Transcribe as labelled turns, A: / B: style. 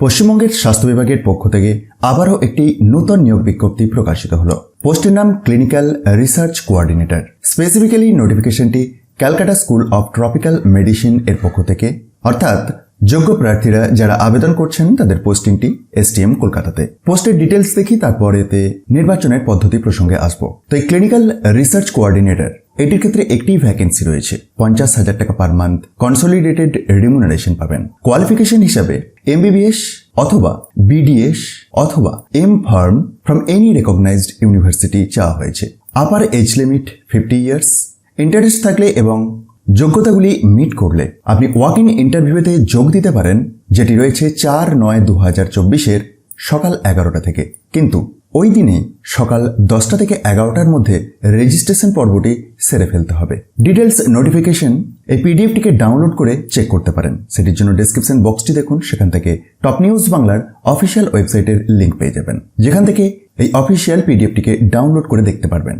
A: পশ্চিমবঙ্গের স্বাস্থ্য বিভাগের পক্ষ থেকে আবারও একটি নূতন নিয়োগ বিজ্ঞপ্তি প্রকাশিত হল। পোস্টের নাম clinical research coordinator specifically নোটিফিকেশনটি Calcutta school of tropical medicine এর পক্ষ থেকে। অর্থাৎ যোগ্য প্রার্থীরা যারা আবেদন করছেন তাদের পোস্টিংটি এসটিএম কলকাতাতে। পোস্টের ডিটেলস দেখি তারপর এতে নির্বাচনের পদ্ধতি প্রসঙ্গে আসব। তো এই ক্লিনিক্যাল রিসার্চ কোঅর্ডিনেটর এটির ক্ষেত্রে একটি ভ্যাকেন্সি রয়েছে, পঞ্চাশ হাজার টাকা পার মান্থ কনসোলিডেটেড রিমুনারেশন পাবেন। কোয়ালিফিকেশন হিসাবে এমবিবিএস অথবা বিডিএস অথবা M pharm from any recognised university চাওয়া হয়েছে। Upper age limit fifty years interest থাকলে এবং যোগ্যতাগুলি মিট করলে আপনি ওয়াক ইন ইন্টারভিউতে যোগ দিতে পারেন, যেটি রয়েছে চার নয় দু হাজার চব্বিশের সকাল এগারোটা থেকে। কিন্তু ওই দিনে সকাল দশটা থেকে এগারোটার মধ্যে রেজিস্ট্রেশন পর্বটি সেরে ফেলতে হবে। ডিটেলস নোটিফিকেশন এই পিডিএফটিকে ডাউনলোড করে চেক করতে পারেন। সেটির জন্য ডিসক্রিপশন বক্সটি দেখুন, সেখান থেকে টপ নিউজ বাংলার অফিসিয়াল ওয়েবসাইটের লিঙ্ক পেয়ে যাবেন। যেখান থেকে এই অফিসিয়াল পিডিএফটিকে ডাউনলোড করে দেখতে পারবেন।